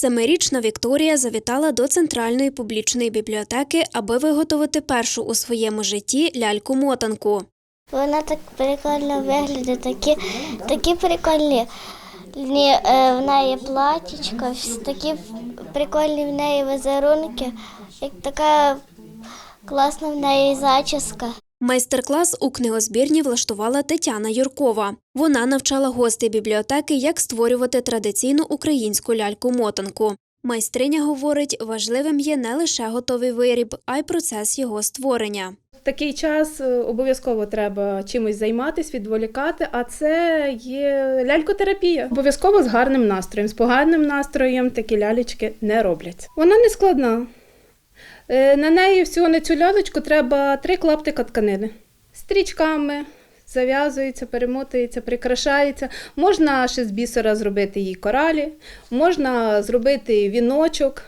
Семирічна Вікторія завітала до центральної публічної бібліотеки, аби виготовити першу у своєму житті ляльку-мотанку. Вона так прикольно виглядає, такі, такі прикольні. Ні, е, В неї платічка, такі прикольні в неї візерунки, як така класна в неї зачіска. Майстер-клас у книгозбірні влаштувала Тетяна Юркова. Вона навчала гостей бібліотеки, як створювати традиційну українську ляльку-мотанку. Майстриня говорить, важливим є не лише готовий виріб, а й процес його створення. Такий час е, обов'язково треба чимось займатися, відволікати, а це є лялькотерапія. Обов'язково з гарним настроєм. З поганим настроєм такі лялечки не робляться. Вона не складна. Е, На неї всього на цю лялечку треба три клаптика тканини. Стрічками зав'язується, перемотується, прикрашається. Можна ще з бісера зробити їй коралі, можна зробити віночок.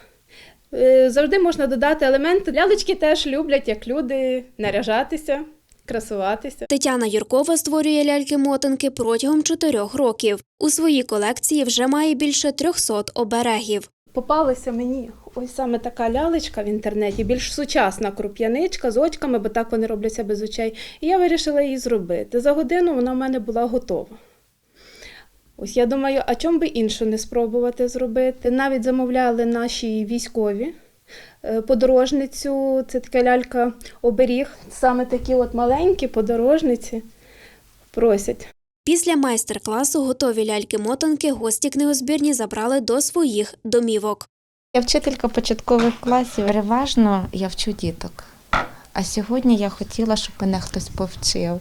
Е, Завжди можна додати елементи. Лялечки теж люблять, як люди, наряжатися, красуватися. Тетяна Юркова створює ляльки-мотанки протягом чотирьох років. У своїй колекції вже має більше 300 оберегів. Попалася мені ось саме така лялечка в інтернеті, більш сучасна круп'яничка з очками, бо так вони робляться без очей. І я вирішила її зробити. За годину вона в мене була готова. Ось я думаю, а чому би іншу не спробувати зробити? Навіть замовляли наші військові е, подорожницю, це така лялька оберіг. Саме такі от маленькі подорожниці просять. Після майстер-класу готові ляльки-мотанки гості книгозбірні забрали до своїх домівок. Я вчителька початкових класів. Переважно я вчу діток. А сьогодні я хотіла, щоб мене хтось повчив.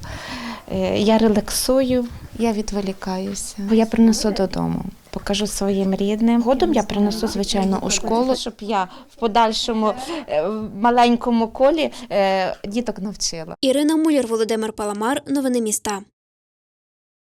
Е, Я релаксую, я відволікаюся. Бо я принесу додому, покажу своїм рідним. Годом я принесу, звичайно, у школу, щоб я в подальшому е, маленькому колі е, діток навчила. Ірина Муляр, Володимир Паламар. Новини міста.